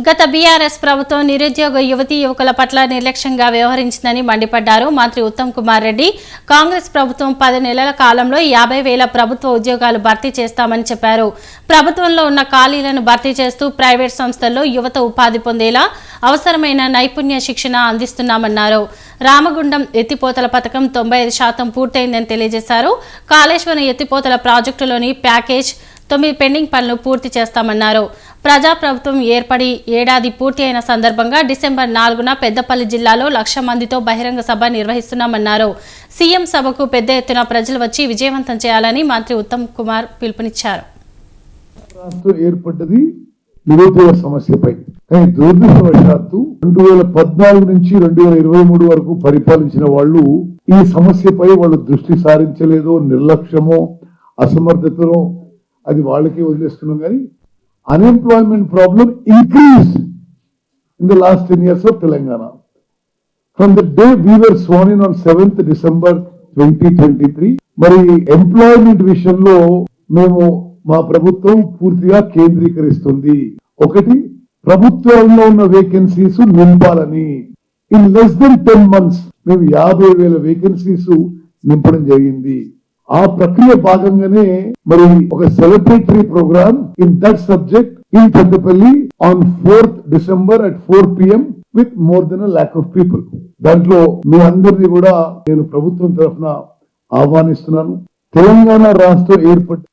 గత బీఆర్ఎస్ ప్రభుత్వం నిరుద్యోగ యువతీ యువకుల పట్ల నిర్లక్ష్యంగా వ్యవహరించిందని మండిపడ్డారు మంత్రి ఉత్తమ్ కుమార్ రెడ్డి. కాంగ్రెస్ ప్రభుత్వం పది నెలల కాలంలో యాభై వేల ప్రభుత్వ ఉద్యోగాలు భర్తీ చేస్తామని చెప్పారు. ప్రభుత్వంలో ఉన్న ఖాళీలను భర్తీ చేస్తూ ప్రైవేట్ సంస్థల్లో యువత ఉపాధి పొందేలా అవసరమైన నైపుణ్య శిక్షణ అందిస్తున్నామన్నారు. రామగుండం ఎత్తిపోతల పథకం తొంభై ఐదు శాతం పూర్తయిందని తెలియజేశారు. కాళేశ్వరం ఎత్తిపోతల ప్రాజెక్టులోని ప్యాకేజ్ తొమ్మిది పెండింగ్ పనులు పూర్తి చేస్తామన్నారు. ప్రజాప్రభుత్వం ఏర్పడి ఏడాది పూర్తి అయిన సందర్భంగా డిసెంబర్ నాలుగున పెద్దపల్లి జిల్లాలో లక్ష మందితో బహిరంగ సభ నిర్వహిస్తున్నామన్నారు. సీఎం సభకు పెద్ద ఎత్తున ప్రజలు వచ్చి విజయవంతం చేయాలని మంత్రి ఉత్తమ్ కుమార్ పిలుపునిచ్చారు. రాష్ట్రం ఏర్పడ్డది నిరుద్యోగ సమస్యపై. కానీ దురదృష్టవశాత్తు రెండు వేల పద్నాలుగు నుంచి రెండు వేల ఇరవై మూడు వరకు పరిపాలించిన వాళ్ళు ఈ సమస్యపై వాళ్ళు దృష్టి సారించలేదో నిర్లక్ష్యమో అసమర్థతలో అది వాళ్ళకే వదిలేస్తున్నాం. కానీ unemployment problem increase in the last ten years of Telangana from the day we were sworn in on seventh December twenty twenty three మరి ఎంప్లాయ్మెంట్ విషయంలో మేము మా ప్రభుత్వం పూర్తిగా కేంద్రీకరిస్తుంది. ఒకటి ప్రభుత్వంలో ఉన్న వేకెన్సీస్ నింపాలని. In less than ten months మేము యాభై వేల వేకెన్సీస్ నింపడం జరిగింది. ఆ ప్రక్రియ భాగంగానే మరి ఒక celebratory program in that subject in Peddapalli on fourth December at four PM with more than lakh of people. దాంట్లో మీ అందరినీ కూడా నేను ప్రభుత్వం తరఫున ఆహ్వానిస్తున్నాను. తెలంగాణ రాష్ట్రం ఏర్పడి